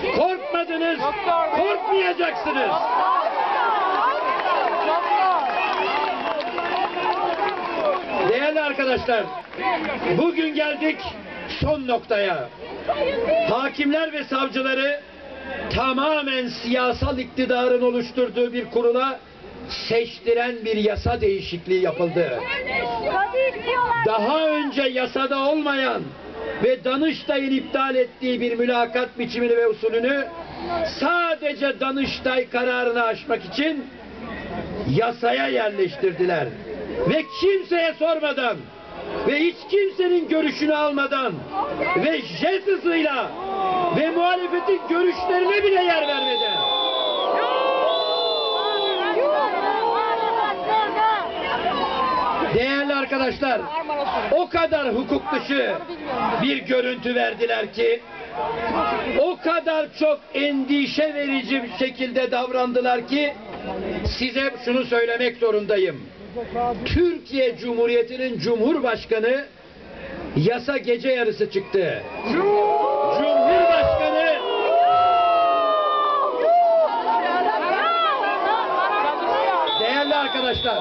Korkmadınız, korkmayacaksınız. Değerli arkadaşlar, bugün geldik son noktaya. Hakimler ve savcıları tamamen siyasal iktidarın oluşturduğu bir kurula seçtiren bir yasa değişikliği yapıldı. Daha önce yasada olmayan ve Danıştay'ın iptal ettiği bir mülakat biçimini ve usulünü sadece Danıştay kararını aşmak için yasaya yerleştirdiler. Ve kimseye sormadan ve hiç kimsenin görüşünü almadan ve jet hızıyla ve muhalefetin görüşlerine bile yer vermeden arkadaşlar, o kadar hukuk dışı bir görüntü verdiler ki, o kadar çok endişe verici bir şekilde davrandılar ki, size şunu söylemek zorundayım. Türkiye Cumhuriyeti'nin Cumhurbaşkanı yasa gece yarısı çıktı. Cumhurbaşkanı değerli arkadaşlar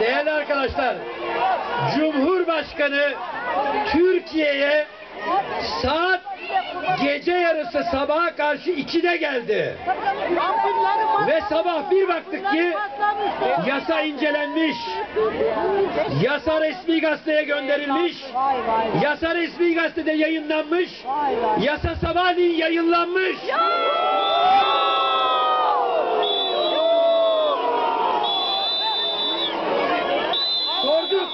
Değerli arkadaşlar, Cumhurbaşkanı Türkiye'ye saat gece yarısı sabaha karşı 2'de geldi. Ve sabah bir baktık ki yasa incelenmiş, yasa resmi gazeteye gönderilmiş, yasa resmi gazetede yayınlanmış, yasa sabahleyin yayınlanmış. Sorduk.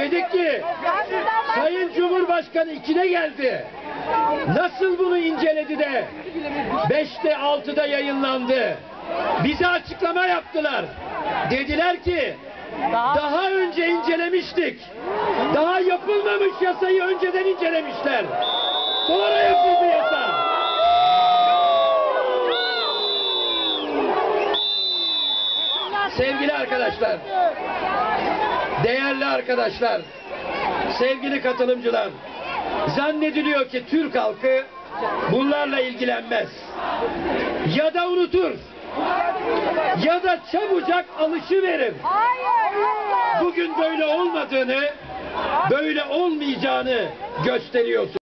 Dedik ki Sayın Cumhurbaşkanı 2'de geldi. Nasıl bunu inceledi de 5'te 6'da yayınlandı? Bize açıklama yaptılar. Dediler ki daha önce incelemiştik. Daha yapılmamış yasayı önceden incelemişler. Sonra yapıldı yasa. Sevgili arkadaşlar, değerli arkadaşlar, sevgili katılımcılar, zannediliyor ki Türk halkı bunlarla ilgilenmez. Ya da unutur, ya da çabucak alışıverir. Bugün böyle olmadığını, böyle olmayacağını gösteriyorsun.